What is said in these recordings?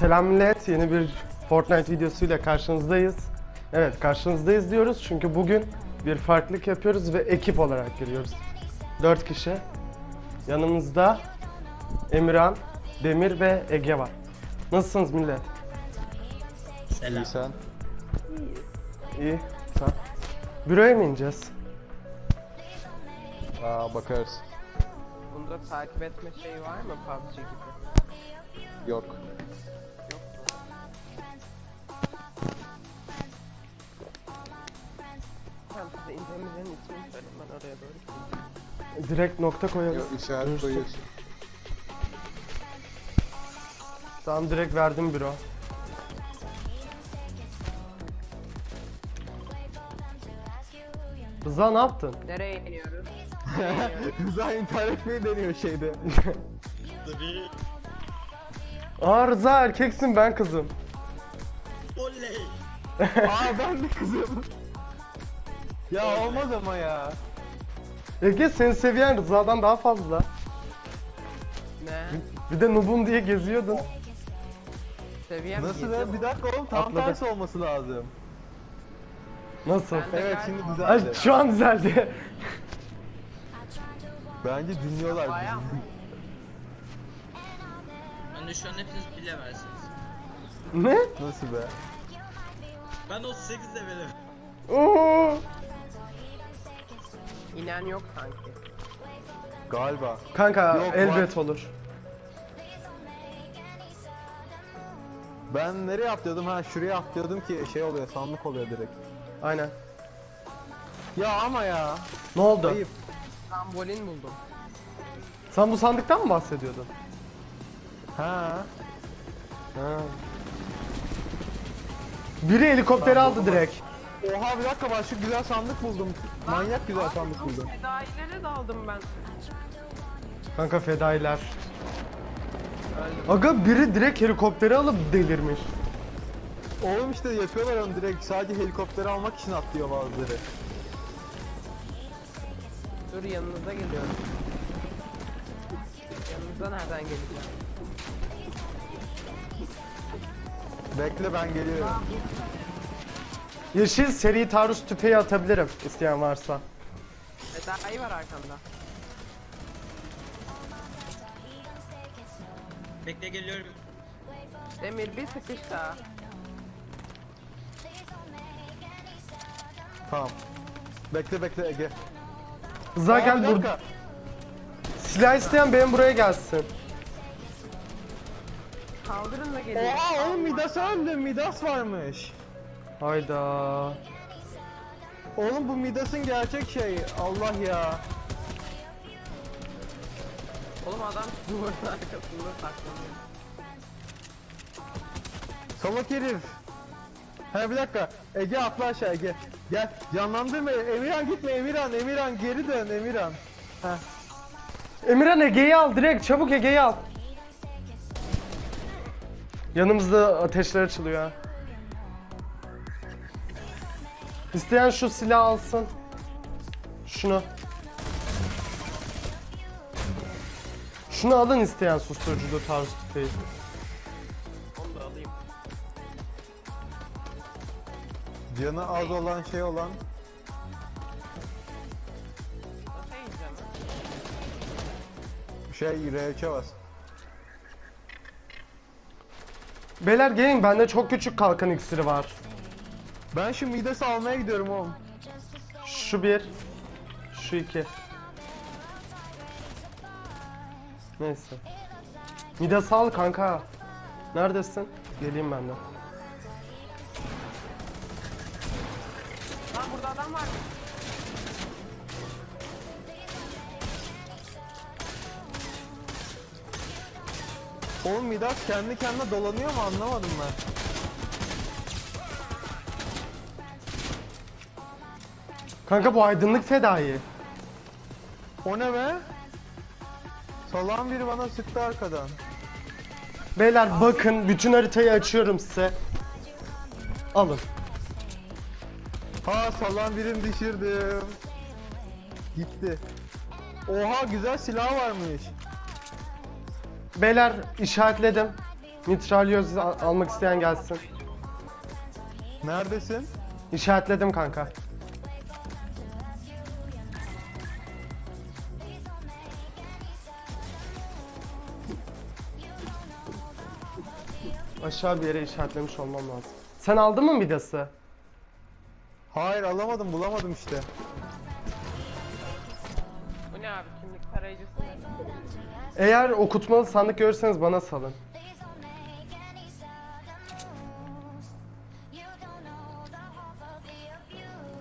Selam millet, yeni bir Fortnite videosuyla karşınızdayız. Evet, karşınızdayız diyoruz çünkü bugün bir farklılık yapıyoruz ve ekip olarak giriyoruz. 4 kişi. Yanımızda Emirhan, Demir ve Ege var. Nasılsınız millet? Selam. İyi sen. İyi, sen? Büroya mı ineceğiz? Aa bakarız. Bunda takip etme şeyi var mı PUBG gibi? Yok. İsmini ben oraya doğru. Direkt nokta koyarız. Yok işaret Dursun. koyuyorsun. Tamam direkt verdim büro. Rıza ne yaptın? Nereye iniyoruz? Rıza intihar etmeyi deniyor şeyde. Aa Rıza erkeksin ben kızım. Oley! Aa ben de kızım. Ya olmaz ama ya. Ege senin seviyen Rıza'dan daha fazla. Ne? Bir de nubum diye geziyordun. Seviyem Nasıl ya? Bir dakika oğlum tam Atladı. tersi olması lazım. Nasıl? Ben de Evet şimdi Ay düzeldi. şu an düzeldi. Bence dinliyorlar Bayağı bizi. Ben de şu an hepiniz bilemezsiniz. ne? Nasıl be? Ben 38 levelim. Oo. İnen yok sanki. Galiba. Kanka Yok, elbet olur. Ben nereye atlıyordum? Ha şuraya atlıyordum ki şey oluyor sandık oluyor direkt. Aynen. Ya ama ya. Ne oldu? Ayıp. Trambolin buldum. Sen bu sandıktan mı bahsediyordun? Ha. Ha. Biri helikopteri aldı direkt. Oha bir dakika bak şu güzel sandık buldum. Manyak güzel Abi, sandık buldum. Fedailere daldım ben. Kanka fedailer. Aga biri direkt helikopteri alıp delirmiş. Oğlum işte yapıyorlar onu direkt sadece helikopteri almak için atlıyor bazıları. Dur yanınıza geliyorum. Yanınıza nereden geleceğim? Bekle ben geliyorum. Yeşil seri taarruz tüfeği atabilirim isteyen varsa. Fedai var arkanda. Bekle geliyorum. Demir bir sıkış daha. Tamam. Bekle bekle Ege. Rıza Aa, gel bir bur dakika. Silah isteyen benim buraya gelsin. Kaldırın da gelin. Oha oğlum Midas öldü. Midas varmış. Hayda. Oğlum bu Midas'ın gerçek şeyi. Allah ya. Oğlum adam duvarın arkasında saklanıyor. Salak herif. Ha bir dakika. Ege atla aşağı Ege. Gel. Canlandırma. Emirhan gitme Emirhan. Emirhan geri dön Emirhan. Ha. Emirhan Ege'yi al direkt çabuk Ege'yi al. Yanımızda ateşler açılıyor ha. İsteyen şu silah alsın. Şunu. Şunu alın isteyen susturuculu tarzı tüfeği. Onu da alayım. Canı az olan şey olan. Nasıl yiyeceğim? Şey R3'e bas. Beyler gelin bende çok küçük kalkan iksiri var. Ben şu Midas'ı almaya gidiyorum oğlum. Şu bir. Şu iki. Neyse. Midas al kanka. Neredesin? Geleyim ben de. Lan burada adam var. Oğlum Midas kendi kendine dolanıyor mu anlamadım ben. Kanka bu aydınlık fedai. O ne be? Salan biri bana sıktı arkadan. Beyler bakın bütün haritayı açıyorum size. Alın. Ha salan birini düşürdüm. Gitti. Oha güzel silah varmış. Beyler işaretledim. Mitralyoz al- almak isteyen gelsin. Neredesin? İşaretledim kanka. Aşağı bir yere işaretlemiş olmam lazım. Sen aldın mı midası? Hayır alamadım bulamadım işte. Bu ne abi kimlik tarayıcısı ne? Eğer okutmalı sandık görürseniz bana salın.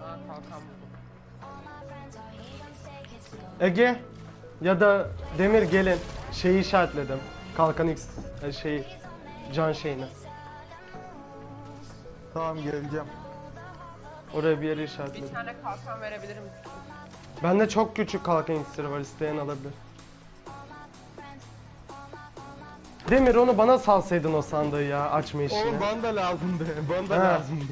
Aa kalkan buldum. Ege ya da Demir gelin. Şeyi işaretledim. Kalkan X e, şeyi can şeyini. Tamam geleceğim. Oraya bir yere Bir işaretledim. tane kalkan verebilir misin? Bende çok küçük kalkan iksiri var isteyen alabilir. Demir onu bana salsaydın o sandığı ya açma işini. Oğlum bana da lazımdı. Bana da lazımdı.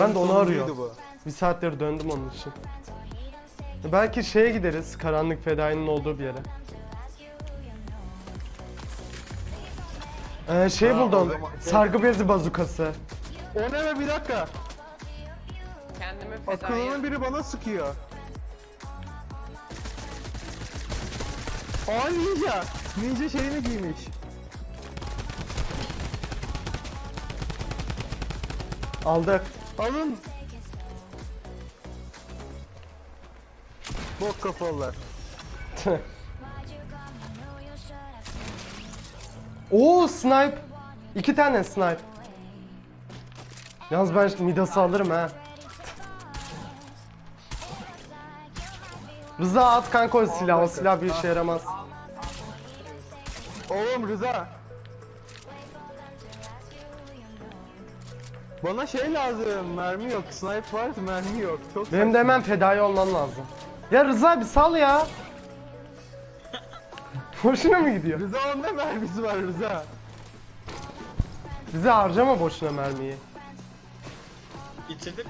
Ben de onu sonuncuydu arıyorum. bu. Bir saattir döndüm onun için. Belki şeye gideriz, karanlık fedainin olduğu bir yere. Ee, şey Ha, o buldum, zaman- sargı bezi bazukası. O ne be bir dakika. Kendimi fedaya... Akıllının biri bana sıkıyor. Aa ninja. Ninja şeyini giymiş. Aldık. Alın. Bok kafalılar. Oo snipe. İki tane snipe. Yalnız ben midası alırım ha. Rıza at kanka o silah, o silah bir işe yaramaz. Oğlum Rıza. Bana şey lazım, mermi yok. Sniper var, mermi yok. Çok Benim de hemen fedai olmam lazım. Ya Rıza bir sal ya. Boşuna mı gidiyor? Rıza onda mermisi var Rıza. Bize harcama boşuna mermiyi. Bitirdim.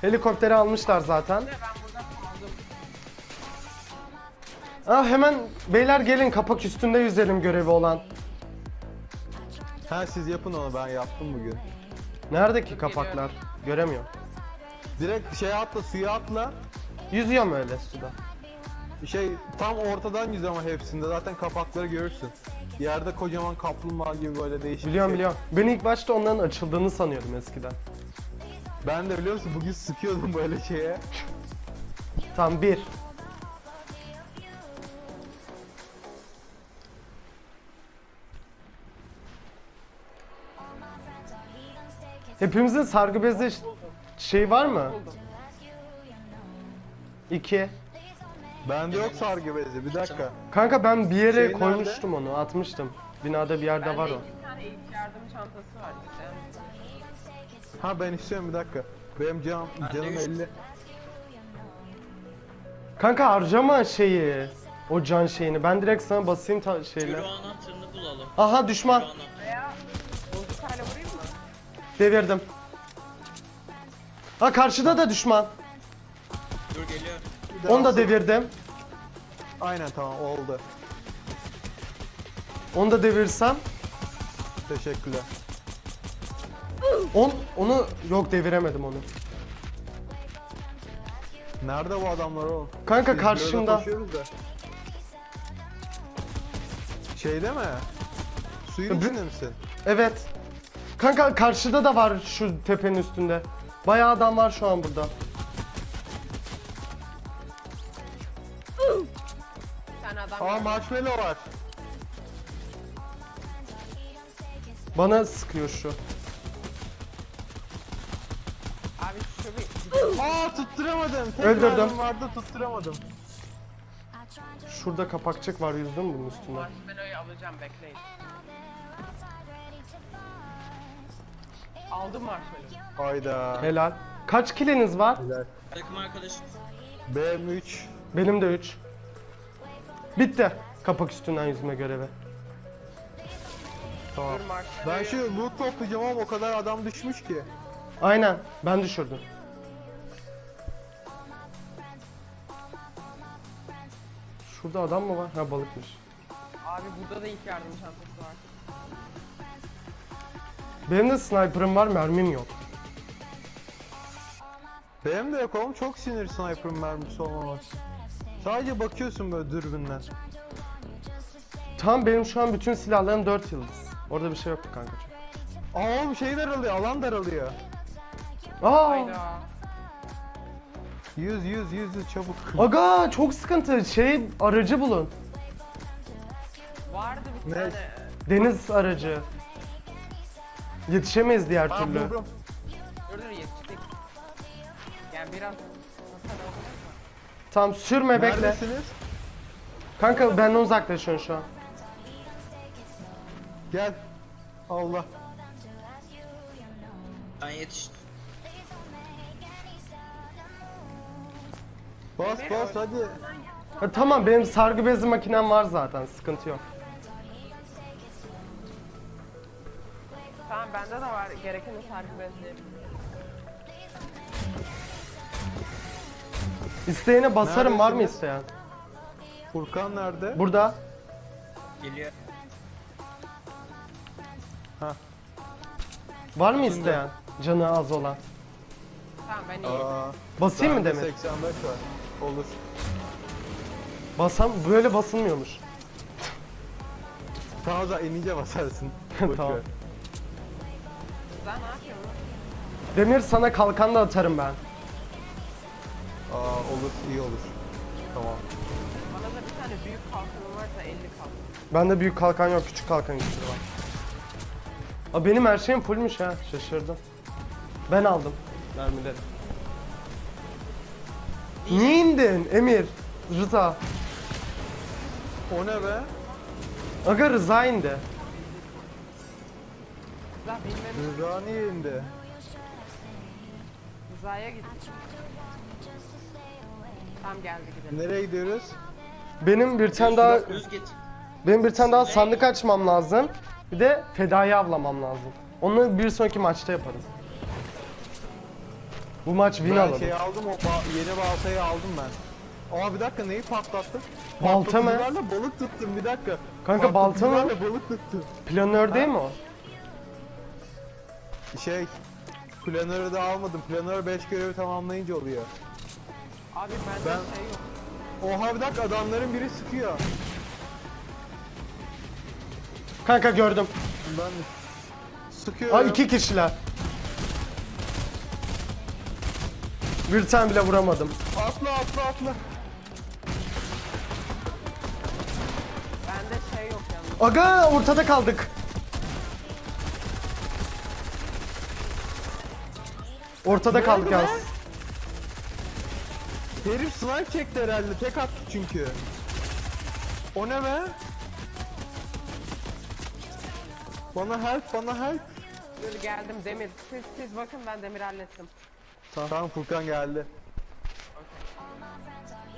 Helikopteri almışlar zaten. Ah hemen beyler gelin kapak üstünde yüzelim görevi olan. Ha siz yapın onu ben yaptım bugün. Nerede ki kapaklar? Göremiyorum. Direkt şey atla suya atla. Yüzüyorum öyle suda. Şey tam ortadan yüz ama hepsinde zaten kapakları görürsün. Yerde kocaman kaplumbağa gibi böyle değişik Biliyorum şey. biliyorum. Ben ilk başta onların açıldığını sanıyordum eskiden. Ben de biliyor musun bugün sıkıyordum böyle şeye. Tam bir. Hepimizin sargı bezi şey var mı? İki. Bende yok sargı bezi bir dakika. Kanka ben bir yere Şey nerede? koymuştum onu, atmıştım. Binada bir yerde var Bende o. iki tane ilk yardım çantası var işte. Ha ben istiyorum bir dakika. Benim can, Bende canım üç. 50. Kanka harcama şeyi. O can şeyini. Ben direkt sana basayım ta- şeyle. Euro anahtarını bulalım. Aha düşman. Veya bozukayla vurayım mı? Devirdim. Ha karşıda da düşman. Dur geliyor. Bir daha Onu da alsana. devirdim. Aynen tamam oldu. Onu da devirsem. Teşekkürler. On, onu yok deviremedim onu. Nerede bu adamlar oğlum? Kanka Biz karşımda. burada koşuyoruz da. Şeyde mi? Suyun içinde misin? Evet. Kanka karşıda da var şu tepenin üstünde. Bayağı adam var şu an burada. Aa marshmallow var. Bana sıkıyor şu. Abi şu bir... Aa tutturamadım. Tek Öldürdüm. mermim vardı tutturamadım. Şurada kapakçık var yüzdün mü bunun üstünde? Marshmallow'yu alacağım bekleyin. Aldım marshmallow. Hayda. Helal. Kaç kiliniz var? Güzel. Takım arkadaşım. BM3. Benim de 3. Bitti. Kapak üstünden yüzme görevi. Tamam. Ben şu loot toplayacağım ama o kadar adam düşmüş ki. Aynen. Ben düşürdüm. Şurada adam mı var? Ha balıkmış. Abi burada da ilk yardım çantası var. Benim de sniper'ım var, mermim yok. Benim de yok oğlum çok sinir sniper mermisi olmaması. Sadece bakıyorsun böyle dürbünden. Tam benim şu an bütün silahlarım 4 yıldız. Orada bir şey yok kanka. çok. Aa oğlum şey daralıyor alan daralıyor. Aa! Hayda. 100 100 100 100 çabuk. Aga çok sıkıntı. Şey aracı bulun. Vardı bir Ne? tane. Deniz aracı. Yetişemeyiz diğer Ben türlü. buldum. Dur dur yetiştik. Yani biraz? Tam sürme bekle. Neredesiniz? Kanka benden uzaklaşıyorsun şu an. Gel. Allah. Ben yetiştim. Bas bas hadi. Ha, tamam benim sargı bezi makinem var zaten. Sıkıntı yok. Tamam bende de var. Gerekeni sargı bezleyelim. İsteyene basarım var mı isteyen? Furkan nerede? Burada. Geliyor. Ha. Var mı isteyen? Canı az olan. Tamam ben iyiyim. Aa, Basayım mı bende Demir? 85 var. Olur. Basam böyle basılmıyormuş. Tamam o zaman inince basarsın. Boş Tamam. ver. Sen ne yapıyorsun? Demir sana kalkan da atarım ben. Aa olur iyi olur. Tamam. Bana da bir tane büyük kalkanım varsa 50 kalkan. Bende büyük kalkan yok, küçük kalkan güçleri var. Aa, benim her şeyim fullmüş ha, şaşırdım. Ben aldım mermileri. Niye indin Emir? Rıza. O ne be? Aga Rıza indi. Rıza bilmem Rıza niye indi? Rıza'ya git. Tamam geldi gidelim. Nereye gidiyoruz? Benim bir tane daha Düz git. benim bir tane daha sandık açmam lazım. Bir de fedai avlamam lazım. Onu bir sonraki maçta yaparım. Bu maç win ben alalım. şey aldım o ba- yeni baltayı aldım ben. Aa bir dakika neyi patlattın? Balta mı? Patlatıcılarla balık tuttum bir dakika. Kanka balta mı? Patlatıcılarla balık tuttum. Planör değil mi o? Şey planörü de almadım. Planör 5 görevi tamamlayınca oluyor. Abi bende Ben- şey yok. Oha bir dakika adamların biri sıkıyor. Kanka gördüm. Ben sıkıyorum. Aa iki kişiler. Bir tane bile vuramadım. Atla atla atla. Bende şey yok yalnız. Aga ortada kaldık. Ortada kaldık yalnız. Herif snipe çekti herhalde. Tek attı çünkü. O ne be? Bana help, bana help. Dur geldim Demir. Siz, siz bakın ben Demir hallettim. Tamam Furkan geldi.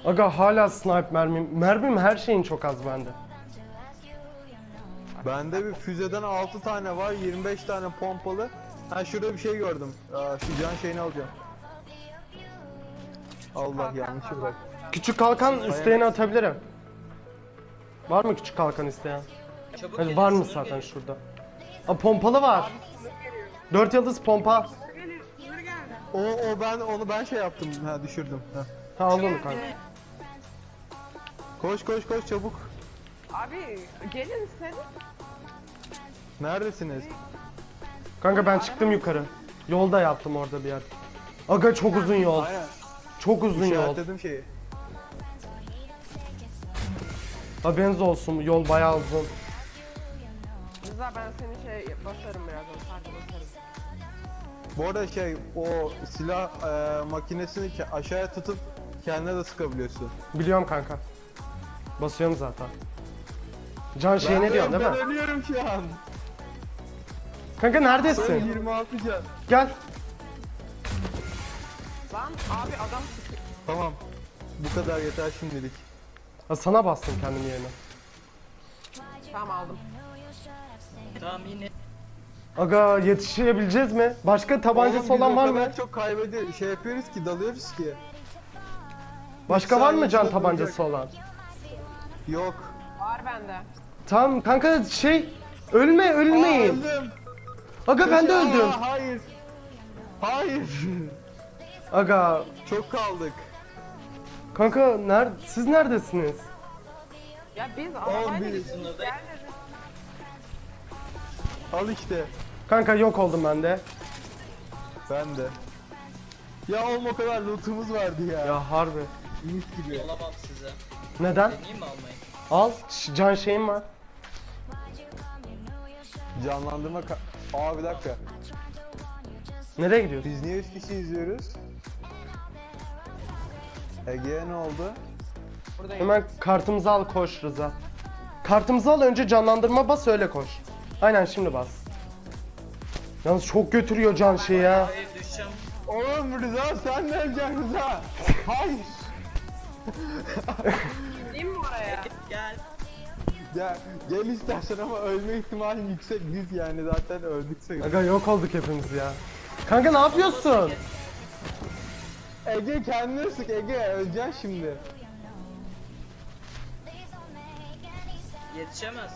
Aga hala snipe mermim. Mermim her şeyin çok az bende. Bende bir füzeden 6 tane var, 25 tane pompalı. Ha şurada bir şey gördüm. Aa, şu can şeyini alacağım. Allah yanlış bırak. Küçük kalkan isteyeni atabilirim. Var mı küçük kalkan isteyen? Çabuk Hadi var mı zaten şurada? Aa pompalı var. 4 yıldız pompa. O, o ben onu ben şey yaptım. Ha düşürdüm. Ha. Ha al onu kanka. Koş koş koş çabuk. Abi gelin sen. Neredesiniz? Kanka ben çıktım yukarı. Yolda yaptım orada bir yer. Aga çok uzun yol. Aynen. Çok uzun yol. İşaretledim şeyi. Haberiniz olsun yol bayağı uzun. Rıza ben seni şey basarım birazdan. Sargı basarım. Bu arada şey o silah e, makinesini ke- aşağıya tutup kendine de sıkabiliyorsun. Biliyorum kanka. Basıyorum zaten. Can şey Ben ne diyorsun ben değil mi? ölüyorum şu an. Kanka Ben neredesin? 26 can. Gel. Lan abi adam. Tamam. Bu kadar yeter şimdilik. Ha, sana bastım kendim yerine. Tamam aldım. Tamam yine. Aga yetişebileceğiz mi? Başka tabancası Oğlum, biz olan var kadar mı? çok kaybediyoruz. Şey yapıyoruz ki dalıyoruz ki. Başka var mı can tabancası olan? Yok. Var bende. Tamam kanka şey ölme Aa, ölmeyin. öldüm. Aga ben de Aa, öldüm. Hayır. Hayır. Aga Çok kaldık. kanka ner siz neredesiniz? Ya biz biz- arabayla gittik. Sınırdayız. Gel dedim. Al işte. Kanka yok oldum ben de. Ben de. Ya oğlum o kadar lootumuz vardı ya. Ya harbi. Mis gibi. Olamam size. Neden? Deneyeyim mi almayı? Al ş- can şeyim var. Canlandırma ka- Aa bir dakika. Nereye gidiyorsun? Biz niye 3 kişi izliyoruz? Ege'ye ne oldu? Buradayım. Hemen kartımızı al koş Rıza. Kartımızı al önce canlandırma bas öyle koş. Aynen şimdi bas. Yalnız çok götürüyor can şey ya. Hayır düşeceğim. Oğlum Rıza sen ne öleceksin Rıza? Hayır. Gideyim mi oraya? Gel. Ya gel istersen ama ölme ihtimalin yüksek biz yani zaten öldükse. Aga yok olduk hepimiz ya. Kanka ne yapıyorsun? Ege kendini sık Ege öleceksin şimdi. Yetişemez.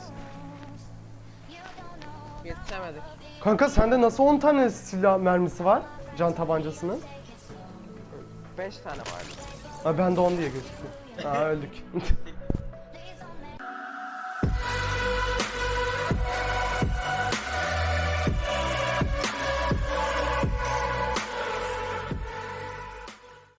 Yetişemedik. Kanka sende nasıl 10 tane silah mermisi var? Can tabancasının. 5 tane vardı. Ha ben de 10 diye gözüktü. Ha öldük.